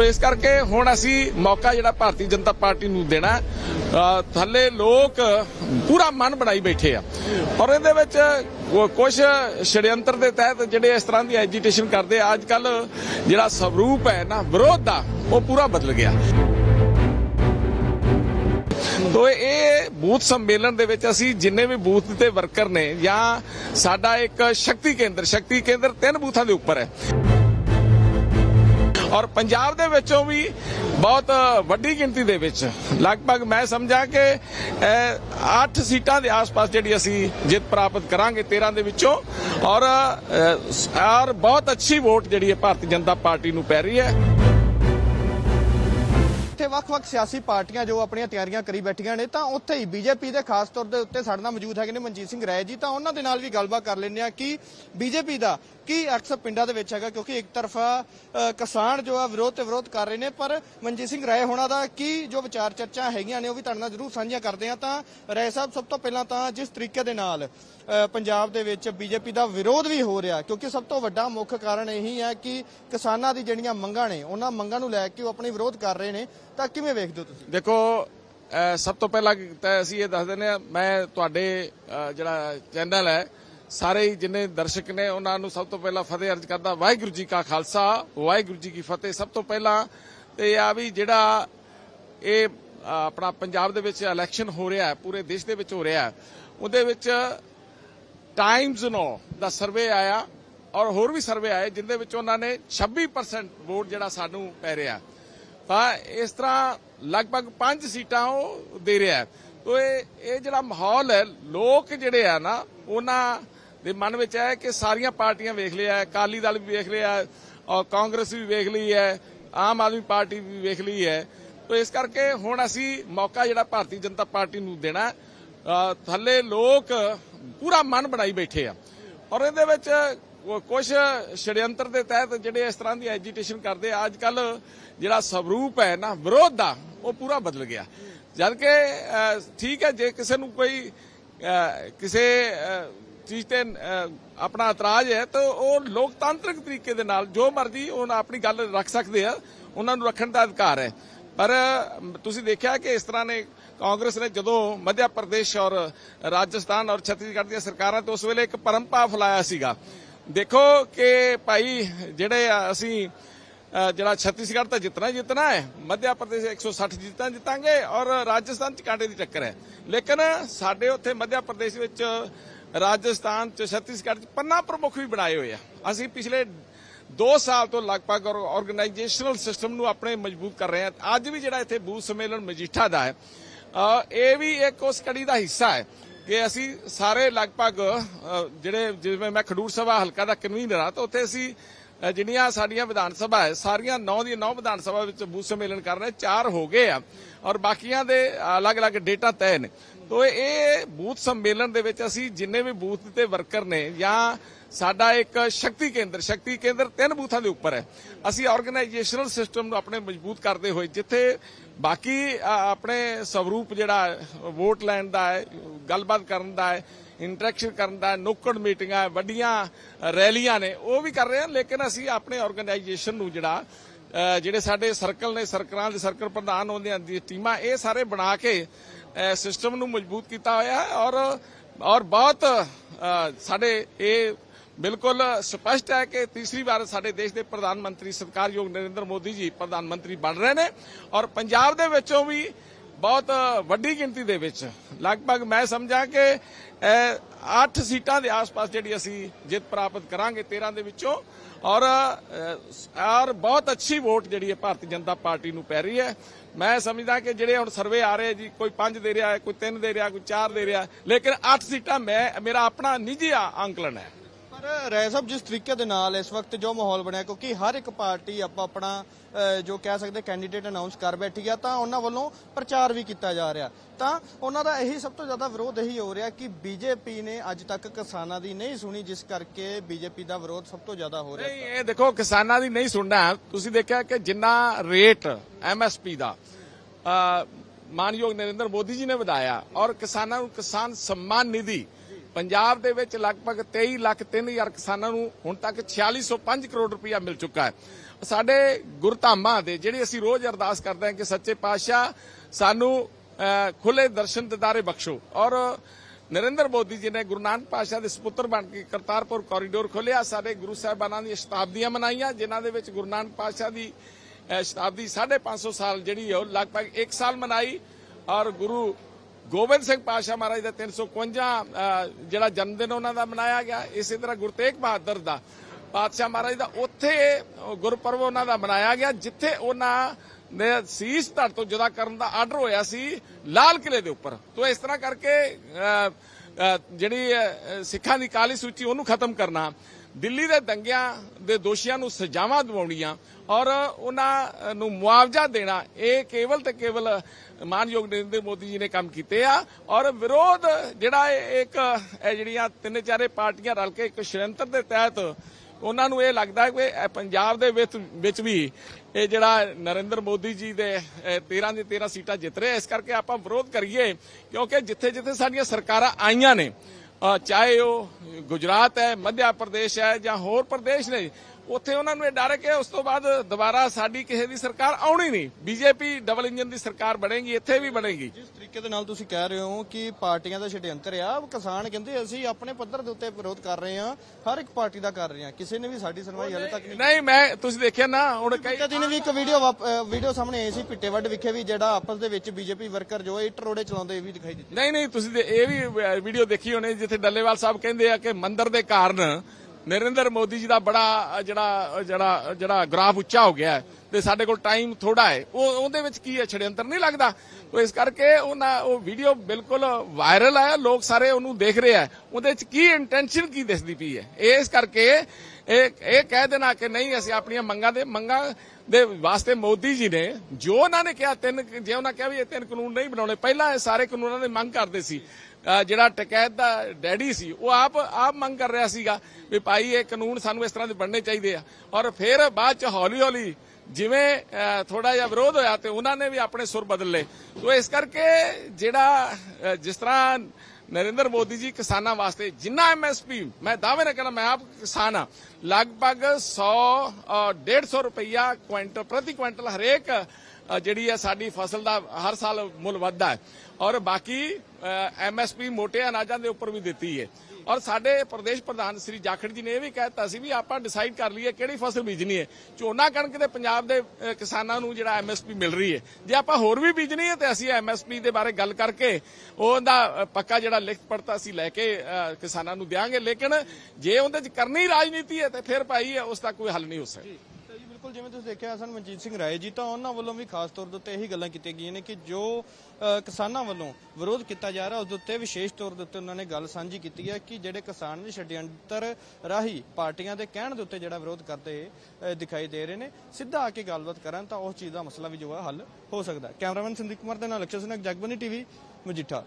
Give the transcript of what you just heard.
ਤੋ ਇਸ ਕਰਕੇ ਹੁਣ ਅਸੀਂ ਮੌਕਾ ਜਿਹੜਾ ਭਾਰਤੀ ਜਨਤਾ ਪਾਰਟੀ ਨੂੰ ਦੇਣਾ ਥੱਲੇ ਲੋਕ ਪੂਰਾ ਮਨ ਬਣਾਈ ਬੈਠੇ ਆ। ਔਰ ਇਹਦੇ ਵਿੱਚ ਕੁਝ ਛੜਯੰਤਰ ਦੇ ਤਹਿਤ ਜਿਹੜੇ ਇਸ ਤਰ੍ਹਾਂ ਦੀ ਐਜੀਟੇਸ਼ਨ ਕਰਦੇ ਅੱਜ ਕੱਲ ਜਿਹੜਾ ਸਵਰੂਪ ਹੈ ਨਾ, ਵਿਰੋਧ ਦਾ, ਉਹ ਪੂਰਾ ਬਦਲ ਗਿਆ। ਤੋ ਇਹ ਬੂਥ ਸੰਮੇਲਨ ਦੇ ਵਿੱਚ ਅਸੀਂ ਜਿੰਨੇ ਵੀ ਬੂਥ ਤੇ ਵਰਕਰ ਨੇ ਜਾਂ ਸਾਡਾ ਇੱਕ ਸ਼ਕਤੀ ਕੇਂਦਰ ਸ਼ਕਤੀ ਕੇਂਦਰ ਤਿੰਨ ਬੂਥਾਂ ਦੇ ਉੱਪਰ ਹੈ। ਔਰ ਪੰਜਾਬ ਦੇ ਵਿੱਚੋਂ ਵੀ ਬਹੁਤ ਵੱਡੀ ਗਿਣਤੀ ਦੇ ਵਿੱਚ। ਲਗਭਗ ਮੈਂ ਸਮਝਾਂ ਕਿ 8 ਸੀਟਾਂ ਦੇ ਆਸ-ਪਾਸ ਜਿਹੜੀ ਅਸੀਂ ਜਿੱਤ ਪ੍ਰਾਪਤ ਕਰਾਂਗੇ 13 ਦੇ ਵਿੱਚੋਂ। ਔਰ ਔਰ ਬਹੁਤ ਅੱਛੀ ਵੋਟ ਜਿਹੜੀ ਹੈ ਭਾਰਤੀ ਜਨਤਾ ਪਾਰਟੀ ਨੂੰ ਪੈ ਰਹੀ ਹੈ। ਇੱਥੇ ਵੱਖ-ਵੱਖ ਸਿਆਸੀ ਪਾਰਟੀਆਂ ਜੋ ਆਪਣੀਆਂ ਤਿਆਰੀਆਂ ਕਰੀ ਬੈਠੀਆਂ ਨੇ, ਤਾਂ ਉੱਥੇ ਹੀ ਬੀਜੇਪੀ ਦੇ ਖਾਸ ਤੌਰ ਦੇ ਉੱਤੇ ਸਾਡੇ ਨਾਲ ਮੌਜੂਦ ਹੈਗੇ ਨੇ ਮਨਜੀਤ ਸਿੰਘ ਰਾਏ ਜੀ। ਤਾਂ ਉਹਨਾਂ ਦੇ ਨਾਲ ਵੀ ਗੱਲਬਾਤ ਕਰ ਲੈਂਦੇ ਆ ਕਿ ਬੀਜੇਪੀ ਦਾ ਕੀ ਅਕਸਰ ਪਿੰਡਾਂ ਦੇ ਵਿੱਚ ਹੈਗਾ? ਕਿਉਂਕਿ ਇੱਕ ਤਰਫਾ ਕਿਸਾਨ ਜੋ ਆ ਵਿਰੋਧ ਤੇ ਵਿਰੋਧ ਕਰ ਰਹੇ ਨੇ, ਪਰ ਮਨਜੀਤ ਸਿੰਘ ਰਾਏ ਹੋਣਾ ਦਾ ਕੀ ਜੋ ਵਿਚਾਰ ਚਰਚਾ ਹੈਗੀਆਂ ਨੇ, ਉਹ ਵੀ ਤੁਹਾਡੇ ਨਾਲ ਜ਼ਰੂਰ ਸਾਂਝੀਆਂ ਕਰਦੇ ਆ ਤਾਂ ਰਾਏ ਸਾਹਿਬ, ਸਭ ਤੋਂ ਪਹਿਲਾਂ ਤਾਂ ਜਿਸ ਤਰੀਕੇ ਦੇ ਨਾਲ ਪੰਜਾਬ ਦੇ ਵਿੱਚ ਬੀਜੇਪੀ ਦਾ ਵਿਰੋਧ ਵੀ ਹੋ ਰਿਹਾ, ਕਿਉਂਕਿ ਸਭ ਤੋਂ ਵੱਡਾ ਮੁੱਖ ਕਾਰਨ ਇਹੀ ਹੈ ਕਿ ਕਿਸਾਨਾਂ ਦੀ ਜਿਹੜੀਆਂ ਮੰਗਾਂ ਨੇ, ਉਹਨਾਂ ਮੰਗਾਂ ਨੂੰ ਲੈ ਕੇ ਉਹ ਆਪਣੀ ਵਿਰੋਧ ਕਰ ਰਹੇ ਨੇ। ਤਾਂ ਕਿਵੇਂ ਵੇਖਦੇ ਹੋ ਤੁਸੀਂ? ਦੇਖੋ ਸਭ ਤੋਂ ਪਹਿਲਾਂ ਤਾਂ ਅਸੀਂ ਇਹ ਦੱਸ ਦਿੰਦੇ ਆ ਮੈਂ ਤੁਹਾਡੇ ਜਿਹੜਾ ਚੈਨਲ ਹੈ ਸਾਰੇ ਹੀ ਜਿੰਨੇ ਦਰਸ਼ਕ ਨੇ, ਉਹਨਾਂ ਨੂੰ ਸਭ ਤੋਂ ਪਹਿਲਾਂ ਫਤਿਹ ਅਰਜ਼ ਕਰਦਾ, ਵਾਹਿਗੁਰੂ ਜੀ ਕਾ ਖਾਲਸਾ, ਵਾਹਿਗੁਰੂ ਜੀ ਕੀ ਫਤਿਹ। ਸਭ ਤੋਂ ਪਹਿਲਾਂ ਤੇ ਆ ਵੀ ਜਿਹੜਾ ਇਹ ਆਪਣਾ ਪੰਜਾਬ ਦੇ ਵਿੱਚ ਇਲੈਕਸ਼ਨ ਹੋ ਰਿਹਾ ਹੈ, ਪੂਰੇ ਦੇਸ਼ ਦੇ ਵਿੱਚ ਹੋ ਰਿਹਾ ਹੈ, ਉਹਦੇ ਵਿੱਚ ਟਾਈਮਜ਼ ਨੋ ਦਾ ਸਰਵੇ ਆਇਆ ਔਰ ਹੋਰ ਵੀ ਸਰਵੇ ਆਏ, ਜਿੰਦੇ ਵਿੱਚ ਉਹਨਾਂ ਨੇ 26% ਵੋਟ ਜਿਹੜਾ ਸਾਨੂੰ ਪੈ ਰਿਹਾ ਤਾਂ ਇਸ ਤਰ੍ਹਾਂ ਲਗਭਗ 5 ਸੀਟਾਂ ਉਹ ਦੇ ਰਿਹਾ ਤੋ ਇਹ ਇਹ ਜਿਹੜਾ ਮਾਹੌਲ ਹੈ, ਲੋਕ ਜਿਹੜੇ ਆ ਨਾ, ਉਹਨਾਂ ਦੇ ਮਨ ਵਿੱਚ ਹੈ ਕਿ ਸਾਰੀਆਂ ਪਾਰਟੀਆਂ ਵੇਖ ਲਿਆ ਹੈ, ਅਕਾਲੀ ਦਲ ਵੀ ਵੇਖ ਲਿਆ ਹੈ ਔਰ ਕਾਂਗਰਸ ਵੀ ਵੇਖ ਲਈ ਹੈ, ਆਮ ਆਦਮੀ ਪਾਰਟੀ ਵੀ ਵੇਖ ਲਈ ਹੈ। ਤੋ ਇਸ ਕਰਕੇ ਹੁਣ ਅਸੀਂ ਮੌਕਾ ਜਿਹੜਾ ਭਾਰਤੀ ਜਨਤਾ ਪਾਰਟੀ ਨੂੰ ਦੇਣਾ ਥੱਲੇ ਲੋਕ ਪੂਰਾ ਮਨ ਬਣਾਈ ਬੈਠੇ ਆ। ਔਰ ਇਹਦੇ ਵਿੱਚ ਕੁਝ ਛੜਯੰਤਰ ਦੇ ਤਹਿਤ ਜਿਹੜੇ ਇਸ ਤਰ੍ਹਾਂ ਦੀ ਐਜੀਟੇਸ਼ਨ ਕਰਦੇ ਅੱਜ ਕੱਲ ਜਿਹੜਾ ਸਵਰੂਪ ਹੈ ਨਾ, ਵਿਰੋਧ ਦਾ, ਉਹ ਪੂਰਾ ਬਦਲ ਗਿਆ। ਜਦ ਕਿ ਠੀਕ ਹੈ, ਜੇ ਕਿਸੇ ਨੂੰ ਕੋਈ ਕਿਸੇ ਚੀਜ਼ ਤੇ ਆਪਣਾ ਇਤਰਾਜ਼ ਹੈ, ਤਾਂ ਉਹ ਲੋਕਤਾਂਤਰਿਕ ਤਰੀਕੇ ਦੇ ਨਾਲ ਜੋ ਮਰਜ਼ੀ ਉਹਨਾਂ ਆਪਣੀ ਗੱਲ ਰੱਖ ਸਕਦੇ ਆ, ਉਹਨਾਂ ਨੂੰ ਰੱਖਣ ਦਾ ਅਧਿਕਾਰ ਹੈ। ਪਰ ਤੁਸੀਂ ਦੇਖਿਆ ਕਿ ਇਸ ਤਰ੍ਹਾਂ ਨੇ ਕਾਂਗਰਸ ਨੇ ਜਦੋਂ ਮੱਧ ਪ੍ਰਦੇਸ਼ ਔਰ ਰਾਜਸਥਾਨ ਔਰ ਛੱਤੀਸਗੜ੍ਹ ਦੀਆਂ ਸਰਕਾਰਾਂ ਤੋਂ ਉਸ ਵੇਲੇ ਇੱਕ ਪਰੰਪਰਾ ਫਲਾਇਆ ਸੀਗਾ। ਦੇਖੋ ਕਿ ਭਾਈ, ਜਿਹੜੇ ਅਸੀਂ ਜਿਹੜਾ ਛੱਤੀਸਗੜ੍ਹ ਤਾਂ ਜਿੱਤਣਾ ਹੀ ਜਿੱਤਣਾ ਹੈ। ਮੱਧ ਪ੍ਰਦੇਸ਼ 160 ਜਿੱਤਾਂ ਜਿੱਤਾਂਗੇ ਔਰ ਰਾਜਸਥਾਨ ਚ ਕਾਂਟੇ ਦੀ ਟੱਕਰ ਹੈ। ਲੇਕਿਨ ਸਾਡੇ ਉੱਥੇ ਮੱਧ ਪ੍ਰਦੇਸ਼ ਵਿੱਚ ਰਾਜਸਥਾਨ ਚ ਛੱਤੀਸਗੜ੍ਹ ਚ ਪੰਨਾ ਪ੍ਰਮੁੱਖ ਵੀ ਬਣਾਏ ਹੋਏ ਆ। ਅਸੀਂ ਪਿਛਲੇ 2 ਸਾਲ ਤੋਂ ਲਗਭਗ ਆਰਗੇਨਾਈਜੇਸ਼ਨਲ ਸਿਸਟਮ ਨੂੰ ਆਪਣੇ ਮਜ਼ਬੂਤ ਕਰ ਰਹੇ ਹਾਂ। ਅੱਜ ਵੀ ਜਿਹੜਾ ਇੱਥੇ ਬੂਥ ਸੰਮੇਲਨ ਮਜੀਠਾ ਦਾ ਹੈ ਇਹ ਵੀ ਇੱਕ ਉਸ ਕੜੀ ਦਾ ਹਿੱਸਾ ਹੈ ਕਿ ਅਸੀਂ ਸਾਰੇ ਲਗਭਗ ਜਿਹੜੇ ਜਿਵੇਂ ਮੈਂ ਖਡੂਰ ਸਭਾ ਹਲਕਾ ਦਾ ਕਨਵੀਨਰ ਆ ਤਾਂ ਉੱਥੇ ਅਸੀਂ ਜਿਹੜੀਆਂ ਸਾਡੀਆਂ ਵਿਧਾਨ ਸਭਾ ਹੈ, ਸਾਰੀਆਂ 9 ਦੀਆਂ 9 ਵਿਧਾਨ ਸਭਾ ਵਿੱਚ ਬੂਥ ਸੰਮੇਲਨ ਕਰ ਰਹੇ, ਚਾਰ ਹੋ ਗਏ ਆ। ਔਰ ਬਾਕੀਆਂ ਦੇ ਅਲੱਗ-ਅਲੱਗ ਡੇਟਾ ਤੈਅ ਨੇ। ਤੋ ਇਹ ਬੂਥ ਸੰਮੇਲਨ ਦੇ ਵਿੱਚ ਅਸੀਂ ਜਿੰਨੇ ਵੀ ਬੂਥ ਤੇ ਵਰਕਰ ਨੇ ਜਾਂ ਸਾਡਾ ਇੱਕ ਸ਼ਕਤੀ ਕੇਂਦਰ ਸ਼ਕਤੀ ਕੇਂਦਰ ਤਿੰਨ ਬੂਥਾਂ ਦੇ ਉੱਪਰ ਹੈ। ਅਸੀਂ ਆਰਗੇਨਾਈਜੇਸ਼ਨਲ ਸਿਸਟਮ ਨੂੰ ਆਪਣੇ ਮਜ਼ਬੂਤ ਕਰਦੇ ਹੋਏ, ਜਿੱਥੇ ਬਾਕੀ ਆਪਣੇ ਸਵਰੂਪ ਜਿਹੜਾ ਵੋਟ ਲੈਣ ਦਾ ਹੈ, ਗੱਲਬਾਤ ਕਰਨ ਦਾ ਹੈ ਇੰਟਰੈਕਸ਼ਨ ਕਰਨ ਦਾ, ਨੁੱਕੜ ਮੀਟਿੰਗਾਂ, ਵੱਡੀਆਂ ਰੈਲੀਆਂ ਨੇ, ਉਹ ਵੀ ਕਰ ਰਹੇ ਹਾਂ ਲੇਕਿਨ ਅਸੀਂ ਆਪਣੇ ਆਰਗੇਨਾਈਜੇਸ਼ਨ ਨੂੰ ਜਿਹੜਾ ਜਿਹੜੇ ਸਾਡੇ ਸਰਕਲ ਨੇ, ਸਰਕਲਾਂ ਦੇ ਸਰਕਲ ਪ੍ਰਧਾਨ ਹੁੰਦੇ ਦੀ ਟੀਮਾਂ, ਇਹ ਸਾਰੇ ਬਣਾ ਕੇ ਸਿਸਟਮ ਨੂੰ ਮਜ਼ਬੂਤ ਕੀਤਾ ਹੋਇਆ ਹੈ ਔਰ ਔਰ ਬਹੁਤ ਸਾਡੇ ਇਹ ਬਿਲਕੁਲ ਸਪਸ਼ਟ ਹੈ ਕਿ ਤੀਸਰੀ ਵਾਰ ਸਾਡੇ ਦੇਸ਼ ਦੇ ਪ੍ਰਧਾਨ ਮੰਤਰੀ ਸਤਿਕਾਰਯੋਗ ਨਰਿੰਦਰ ਮੋਦੀ ਜੀ ਪ੍ਰਧਾਨ ਮੰਤਰੀ ਬਣ ਰਹੇ ਨੇ ਔਰ ਪੰਜਾਬ ਦੇ ਵਿੱਚੋਂ ਵੀ ਬਹੁਤ ਵੱਡੀ ਗਿਣਤੀ ਦੇ ਵਿੱਚ। ਲਗਭਗ ਮੈਂ ਸਮਝਾਂ ਕਿ 8 ਸੀਟਾਂ ਦੇ ਆਸ-ਪਾਸ ਜਿਹੜੀ ਅਸੀਂ ਜਿੱਤ ਪ੍ਰਾਪਤ ਕਰਾਂਗੇ 13 ਦੇ ਵਿੱਚੋਂ। ਔਰ ਔਰ ਬਹੁਤ ਅੱਛੀ ਵੋਟ ਜਿਹੜੀ ਹੈ ਭਾਰਤੀ ਜਨਤਾ ਪਾਰਟੀ ਨੂੰ ਪੈ ਰਹੀ ਹੈ। ਮੈਂ ਸਮਝਦਾ ਕਿ ਜਿਹੜੇ ਹੁਣ ਸਰਵੇ ਆ ਰਹੇ ਜੀ, ਕੋਈ 5 ਦੇ ਰਿਹਾ ਕੋਈ 3 ਦੇ ਰਿਹਾ, ਕੋਈ 4 ਦੇ ਰਿਹਾ। ਲੇਕਿਨ 8 ਸੀਟਾਂ ਮੈਂ, ਮੇਰਾ ਆਪਣਾ ਨਿੱਜੀ ਆਂਕਲਨ ਹੈ। ਰਾਏ ਸਾਹਿਬ, ਜਿਸ ਤਰੀਕੇ ਦੇ ਨਾਲ ਇਸ ਵਕਤ ਜੋ ਮਾਹੌਲ ਬਣਿਆ, ਕਿਉਂਕਿ ਹਰ ਇੱਕ ਪਾਰਟੀ ਆਪਾਂ ਆਪਣਾ ਜੋ ਕਹਿ ਸਕਦੇ ਕੈਂਡੀਡੇਟ ਅਨਾਉਂਸ ਕਰ ਬੈਠੀ ਆ, ਤਾਂ ਉਹਨਾਂ ਵੱਲੋਂ ਪ੍ਰਚਾਰ ਵੀ ਕੀਤਾ ਜਾ ਰਿਹਾ। ਤਾਂ ਉਹਨਾਂ ਦਾ ਇਹੀ ਸਭ ਤੋਂ ਜ਼ਿਆਦਾ ਵਿਰੋਧ ਇਹੀ ਹੋ ਰਿਹਾ ਕਿ ਬੀਜੇਪੀ ਨੇ ਅੱਜ ਤੱਕ ਕਿਸਾਨਾਂ ਦੀ ਨਹੀਂ ਸੁਣੀ, ਜਿਸ ਕਰਕੇ ਬੀਜੇਪੀ ਦਾ ਵਿਰੋਧ ਸਭ ਤੋਂ ਜ਼ਿਆਦਾ ਹੋ ਰਿਹਾ ਨਹੀਂ, ਇਹ ਦੇਖੋ, ਕਿਸਾਨਾਂ ਦੀ ਨਹੀਂ ਸੁਣਨਾ ਤੁਸੀਂ ਦੇਖਿਆ ਕਿ ਜਿੰਨਾ ਰੇਟ ਐਮਐਸਪੀ ਦਾ ਮਾਨਯੋਗ ਨਰਿੰਦਰ ਮੋਦੀ ਜੀ ਨੇ ਵਧਾਇਆ ਔਰ ਕਿਸਾਨਾਂ ਨੂੰ ਕਿਸਾਨ ਸਨਮਾਨ ਨਿਧੀ ਪੰਜਾਬ ਦੇ ਵਿੱਚ ਲਗਭਗ 23 ਲੱਖ 3000 ਕਿਸਾਨਾਂ ਨੂੰ ਹੁਣ ਤੱਕ 4605 ਕਰੋੜ ਰੁਪਇਆ ਮਿਲ ਚੁੱਕਾ ਹੈ। ਸਾਡੇ ਗੁਰਧਾਮਾਂ ਦੇ ਜਿਹੜੀ ਅਸੀਂ ਰੋਜ਼ ਅਰਦਾਸ ਕਰਦੇ ਹਾਂ ਕਿ ਸੱਚੇ ਪਾਤਸ਼ਾਹ ਸਾਨੂੰ ਖੁੱਲੇ ਦਰਸ਼ਨ ਦਿਦਾਰੇ ਬਖਸ਼ੋ। ਔਰ ਨਰਿੰਦਰ ਮੋਦੀ ਜੀ ਨੇ ਗੁਰੂ ਨਾਨਕ ਪਾਤਸ਼ਾਹ ਦੇ ਸੁਪੁੱਤਰ ਬਣ ਕੇ ਕਰਤਾਰਪੁਰ ਕੋਰੀਡੋਰ ਖੋਲਿਆ ਸਾਡੇ ਗੁਰੂ ਸਾਹਿਬਾਨਾਂ ਦੀਆਂ ਸ਼ਤਾਬਦੀਆਂ ਮਨਾਈਆਂ ਜਿਨ੍ਹਾਂ ਦੇ ਵਿੱਚ ਗੁਰੂ ਨਾਨਕ ਪਾਤਸ਼ਾਹ ਦੀ ਅਹ, ਸ਼ਤਾਬਦੀ 550 ਸਾਲ ਜਿਹੜੀ ਹੈ ਉਹ ਲਗਭਗ 1 ਸਾਲ ਮਨਾਈ। ਔਰ ਗੁਰੂ ਗੋਬਿੰਦ ਸਿੰਘ ਪਾਤਸ਼ਾਹ ਮਹਾਰਾਜ ਦਾ 351 ਜਿਹੜਾ ਜਨਮ ਦਿਨ ਉਹਨਾਂ ਦਾ ਮਨਾਇਆ ਗਿਆ, ਇਸੇ ਤਰ੍ਹਾਂ ਗੁਰੂ ਤੇਗ ਬਹਾਦਰ ਦਾ ਪਾਤਸ਼ਾਹ ਮਹਾਰਾਜ ਦਾ, ਉੱਥੇ ਗੁਰਪੁਰਬ ਉਹਨਾਂ ਦਾ ਮਨਾਇਆ ਗਿਆ, ਜਿੱਥੇ ਉਹਨਾਂ ਨੇ ਸੀਸ ਧੜ ਤੋਂ ਜੁਦਾ ਕਰਨ ਦਾ ਆਰਡਰ ਹੋਇਆ ਸੀ ਲਾਲ ਕਿਲੇ ਦੇ ਉੱਪਰ। ਤੋਂ ਇਸ ਤਰ੍ਹਾਂ ਕਰਕੇ ਜਿਹੜੀ ਸਿੱਖਾਂ ਦੀ ਕਾਲੀ ਸੂਚੀ ਉਹਨੂੰ ਖਤਮ ਕਰਨਾ। ਦਿੱਲੀ ਦੇ ਦੰਗਿਆਂ ਦੇ ਦੋਸ਼ੀਆਂ ਨੂੰ ਸਜ਼ਾਵਾਂ ਦਿਵਾਉਣੀਆਂ ਔਰ ਉਹਨਾਂ ਨੂੰ ਮੁਆਵਜ਼ਾ ਦੇਣਾ, ਇਹ ਕੇਵਲ ਤੇ ਕੇਵਲ ਮਾਨਯੋਗ ਨਰਿੰਦਰ ਮੋਦੀ ਜੀ ਨੇ ਕੰਮ ਕੀਤੇ ਆ ਔਰ ਵਿਰੋਧ ਜਿਹੜਾ ਇੱਕ, ਇਹ ਜਿਹੜੀਆਂ ਤਿੰਨ ਚਾਰੇ ਪਾਰਟੀਆਂ ਰਲ ਕੇ ਇੱਕ ਸ਼ਰੰਤਰ ਦੇ ਤਹਿਤ ਉਹਨਾਂ ਨੂੰ ਇਹ ਲੱਗਦਾ ਕਿ ਪੰਜਾਬ ਦੇ ਵਿੱਚ ਵਿੱਚ ਵੀ ਇਹ ਜਿਹੜਾ ਨਰਿੰਦਰ ਮੋਦੀ ਜੀ ਦੇ, ਇਹ 13 ਦੀ 13 ਸੀਟਾਂ ਜਿੱਤ ਰਹੇ ਇਸ ਕਰਕੇ ਆਪਾਂ ਵਿਰੋਧ ਕਰੀਏ ਕਿਉਂਕਿ ਜਿੱਥੇ ਜਿੱਥੇ ਸਾਡੀਆਂ ਸਰਕਾਰਾਂ ਆਈਆਂ ਨੇ ਚਾਹੇ ਉਹ ਗੁਜਰਾਤ ਹੈ ਮੱਧਿਆ ਪ੍ਰਦੇਸ਼ ਹੈ ਜਾਂ ਹੋਰ ਪ੍ਰਦੇਸ਼ ਨੇ ਉੱਥੇ ਉਹਨਾਂ ਨੂੰ ਇਹ ਡਰ ਹੈ ਕਿ ਉਸ ਤੋਂ ਬਾਅਦ ਦੁਬਾਰਾ ਸਾਡੀ ਕਿਸੇ ਦੀ ਸਰਕਾਰ ਆਉਣੀ ਨਹੀਂ। ਬੀਜੇਪੀ ਡਬਲ ਇੰਜਨ ਦੀ ਸਰਕਾਰ ਬਣੇਗੀ ਇੱਥੇ ਵੀ ਬਣੇਗੀ। ਜਿਸ ਤਰੀਕੇ ਦੇ ਨਾਲ ਤੁਸੀਂ ਕਹਿ ਰਹੇ ਹੋ ਕਿ ਪਾਰਟੀਆਂ ਦਾ ਛਡਿਅੰਤਰ ਆ ਕਿਸਾਨ ਕਹਿੰਦੇ ਅਸੀਂ ਆਪਣੇ ਪੱਧਰ ਦੇ ਉੱਤੇ ਵਿਰੋਧ ਕਰ ਰਹੇ ਹਾਂ ਹਰ ਇੱਕ ਪਾਰਟੀ ਦਾ ਕਰ ਰਹੇ ਹਾਂ। ਕਿਸੇ ਨੇ ਵੀ ਸਾਡੀ ਸੁਣਵਾਈ ਹਾਲੇ ਤੱਕ ਨਹੀਂ ਨਹੀਂ ਮੈਂ ਤੁਸੀਂ ਦੇਖਿਆ ਨਾ ਹੁਣ ਕਈ ਦਿਨ ਵੀ ਇੱਕ ਵੀਡੀਓ ਵੀਡੀਓ ਸਾਹਮਣੇ ਆਈ ਸੀ ਪਿੱਟੇਵੱਡ ਵਿਖੇ ਵੀ ਜਿਹੜਾ ਆਪਸ ਦੇ ਵਿੱਚ ਬੀਜੇਪੀ ਵਰਕਰ ਜੋ ਇੱਟ ਰੋੜੇ ਚਲਾਉਂਦੇ ਇਹ ਵੀ ਦਿਖਾਈ ਦਿੱਤੇ। ਨਹੀਂ ਨਹੀਂ ਤੁਸੀਂ ਇਹ ਵੀ ਵੀਡੀਓ ਦੇਖੀ ਹੋਣੀ ਜਿੱਥੇ ਡੱਲੇਵਾਲ ਸਾਹਿਬ ਕਹਿੰਦੇ ਆ ਕਿ ਮੰਦਰ ਦੇ ਕਾਰਨ ਨਰਿੰਦਰ ਮੋਦੀ ਜੀ ਦਾ ਬੜਾ ਜਿਹੜਾ ਜਿਹੜਾ ਜਿਹੜਾ ਗ੍ਰਾਫ ਉੱਚਾ ਹੋ ਗਿਆ ਹੈ ਤੇ ਸਾਡੇ ਕੋਲ ਟਾਈਮ ਥੋੜਾ ਹੈ। ਉਹ, ਉਹਦੇ ਵਿੱਚ ਕੀ ਹੈ? ਛੜਯੰਤਰ ਨਹੀਂ ਲੱਗਦਾ। ਉਹ ਇਸ ਕਰਕੇ ਉਹਨਾਂ ਉਹ ਵੀਡੀਓ ਬਿਲਕੁਲ ਵਾਇਰਲ ਹੈ। ਲੋਕ ਸਾਰੇ ਉਹਨੂੰ ਦੇਖ ਰਹੇ ਆ ਉਹਦੇ ਵਿੱਚ ਕੀ ਇੰਟੈਂਸ਼ਨ ਕੀ ਦਿਸਦੀ ਪਈ ਹੈ? ਇਸ ਕਰਕੇ ਇਹ ਇਹ ਕਹਿ ਦੇਣਾ ਕਿ ਨਹੀਂ, ਅਸੀਂ ਆਪਣੀਆਂ ਮੰਗਾਂ ਦੇ, ਮੰਗਾਂ ਦੇ ਵਾਸਤੇ ਮੋਦੀ ਜੀ ਨੇ, ਜੋ ਉਹਨਾਂ ਨੇ ਕਿਹਾ, ਤਿੰਨ ਜੇ ਉਹਨਾਂ ਕਿਹਾ ਵੀ ਇਹ ਤਿੰਨ ਕਾਨੂੰਨ ਨਹੀਂ ਬਣਾਉਣੇ, ਪਹਿਲਾਂ ਇਹ ਸਾਰੇ ਕਾਨੂੰਨਾਂ ਦੀ ਮੰਗ ਕਰਦੇ ਸੀ। ਜਿਹੜਾ ਟਕੈਤ ਦਾ ਡੈਡੀ ਸੀ, ਉਹ ਆਪ ਆਪ ਮੰਗ ਕਰ ਰਿਹਾ ਸੀਗਾ ਵੀ ਭਾਈ ਇਹ ਕਾਨੂੰਨ ਸਾਨੂੰ ਇਸ ਤਰ੍ਹਾਂ ਦੇ ਬਣਨੇ ਚਾਹੀਦੇ ਆ। ਔਰ ਫਿਰ ਬਾਅਦ ਚ ਹੌਲੀ ਹੌਲੀ ਜਿਵੇਂ ਥੋੜਾ ਜਿਹਾ ਵਿਰੋਧ ਹੋਇਆ ਤੇ ਉਹਨਾਂ ਨੇ ਵੀ ਆਪਣੇ ਸੁਰ ਬਦਲ ਲਏ। ਸੋ ਇਸ ਕਰਕੇ ਜਿਹੜਾ ਜਿਸ ਤਰ੍ਹਾਂ ਨਰਿੰਦਰ ਮੋਦੀ ਜੀ ਕਿਸਾਨਾਂ ਵਾਸਤੇ ਜਿੰਨਾ ਐਮਐਸਪੀ ਮੈਂ ਦਾਅਵੇ ਨਾਲ ਕਹਿੰਦਾ, ਮੈਂ ਆਪ ਕਿਸਾਨ ਆ ਲਗਭਗ 100 150 ਰੁਪਇਆ ਕੁਇੰਟਲ, ਪ੍ਰਤੀ ਕੁਇੰਟਲ ਹਰੇਕ ਜਿਹੜੀ ਹੈ ਸਾਡੀ ਫਸਲ ਦਾ ਹਰ ਸਾਲ ਮੁੱਲ ਵੱਧਦਾ ਹੈ। ਔਰ ਬਾਕੀ ਐਮਐਸਪੀ ਮੋਟੇ ਅਨਾਜਾਂ ਦੇ ਉੱਪਰ ਵੀ ਦਿੱਤੀ ਹੈ। ਔਰ ਸਾਡੇ ਪ੍ਰਦੇਸ਼ ਪ੍ਰਧਾਨ ਸ੍ਰੀ ਜਾਖੜ ਜੀ ਨੇ ਇਹ ਵੀ ਕਹਿਤਾ ਸੀ ਵੀ ਆਪਾਂ ਡਿਸਾਈਡ ਕਰ ਲਈਏ ਕਿਹੜੀ ਫਸਲ ਬੀਜਣੀ ਹੈ। ਝੋਨਾ ਕਣਕ ਦੇ ਪੰਜਾਬ ਦੇ ਕਿਸਾਨਾਂ ਨੂੰ ਜਿਹੜਾ ਐਮਐਸਪੀ ਮਿਲ ਰਹੀ ਹੈ। ਜੇ ਆਪਾਂ ਹੋਰ ਵੀ ਬੀਜਣੀ ਹੈ ਤੇ ਅਸੀਂ ਐਮਐਸਪੀ ਦੇ ਬਾਰੇ ਗੱਲ ਕਰਕੇ ਉਹਦਾ ਪੱਕਾ ਜਿਹੜਾ ਲਿਖਤ ਪੜਤਾ ਅਸੀਂ ਲੈ ਕੇ ਕਿਸਾਨਾਂ ਨੂੰ ਦਿਆਂਗੇ। ਲੇਕਿਨ ਜੇ ਉਹਦੇ ਚ ਕਰਨੀ ਰਾਜਨੀਤੀ ਹੈ ਤੇ ਫਿਰ ਭਾਈ ਉਸ ਦਾ ਕੋਈ ਹੱਲ ਨਹੀਂ ਹੋ ਸਕਦਾ। ਬਿਲਕੁਲ ਜਿਵੇਂ ਤੁਸੀਂ ਦੇਖਿਆ ਸਨ ਮਨਜੀਤ ਸਿੰਘ ਰਾਏ ਜੀ, ਤਾਂ ਉਹਨਾਂ ਵੱਲੋਂ ਵੀ ਖਾਸ ਤੌਰ ਦੇ ਉੱਤੇ ਇਹੀ ਗੱਲਾਂ ਕੀਤੀਆਂ ਗਈਆਂ ਨੇ ਕਿ ਜੋ ਕਿਸਾਨਾਂ ਵੱਲੋਂ ਵਿਰੋਧ ਕੀਤਾ ਜਾ ਰਿਹਾ, ਉਸ ਦੇ ਉੱਤੇ ਵਿਸ਼ੇਸ਼ ਤੌਰ ਦੇ ਉੱਤੇ ਉਹਨਾਂ ਨੇ ਗੱਲ ਸਾਂਝੀ ਕੀਤੀ ਹੈ ਕਿ ਜਿਹੜੇ ਕਿਸਾਨ ਨੇ ਛਡਿਅੰਤਰ ਰਾਹੀਂ ਪਾਰਟੀਆਂ ਦੇ ਕਹਿਣ ਦੇ ਉੱਤੇ ਜਿਹੜਾ ਵਿਰੋਧ ਕਰਦੇ ਦਿਖਾਈ ਦੇ ਰਹੇ ਨੇ, ਸਿੱਧਾ ਆ ਕੇ ਗੱਲਬਾਤ ਕਰਨ ਤਾਂ ਉਸ ਚੀਜ਼ ਦਾ ਮਸਲਾ ਵੀ ਜੋ ਹੈ ਹੱਲ ਹੋ ਸਕਦਾ ਕੈਮਰਾਮੈਨ ਸੰਦੀਪ ਕੁਮਾਰ ਦੇ ਨਾਲ ਅਕਸ਼ਰ ਸਿੰਘ ਜਗਬਨੀ ਟੀਵੀ, ਮਜੀਠਾ।